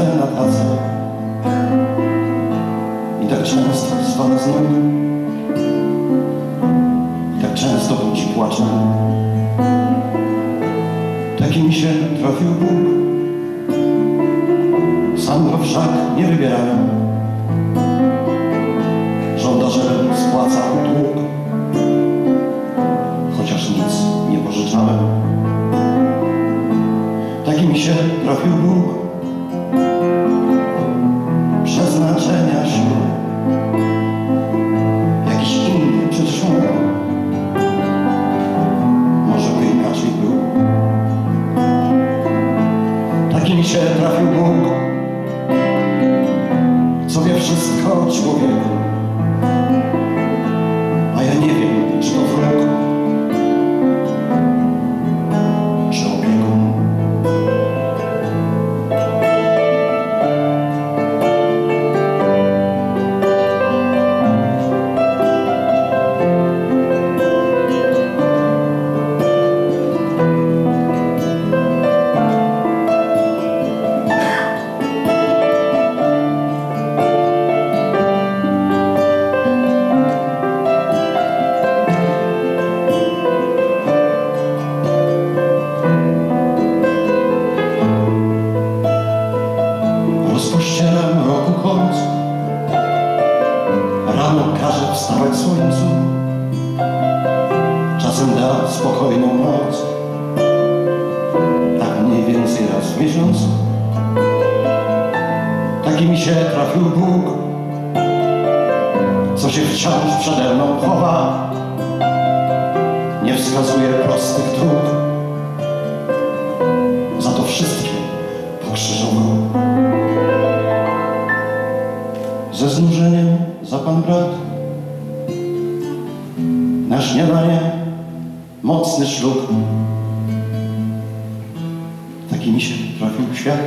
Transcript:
senna praca. I tak często wstanę z i tak często ludzi płaczę. Taki mi się trafił Bóg, sam go wszak nie wybierałem. Żąda, żebym spłacał dług, chociaż nic nie pożyczałem. Taki mi się trafił Bóg, Taki mi się trafił Bóg, co wie wszystko o człowieku. Spokojną noc. Tak mniej więcej raz w miesiącu Taki mi się trafił Bóg Co się wciąż przede mną chowa. Nie wskazuje prostych dróg. Za to wszystkie pokrzyżował. Ze znużeniem za pan brat. Na śniadanie mocny szluk. Taki mi się trafił świat.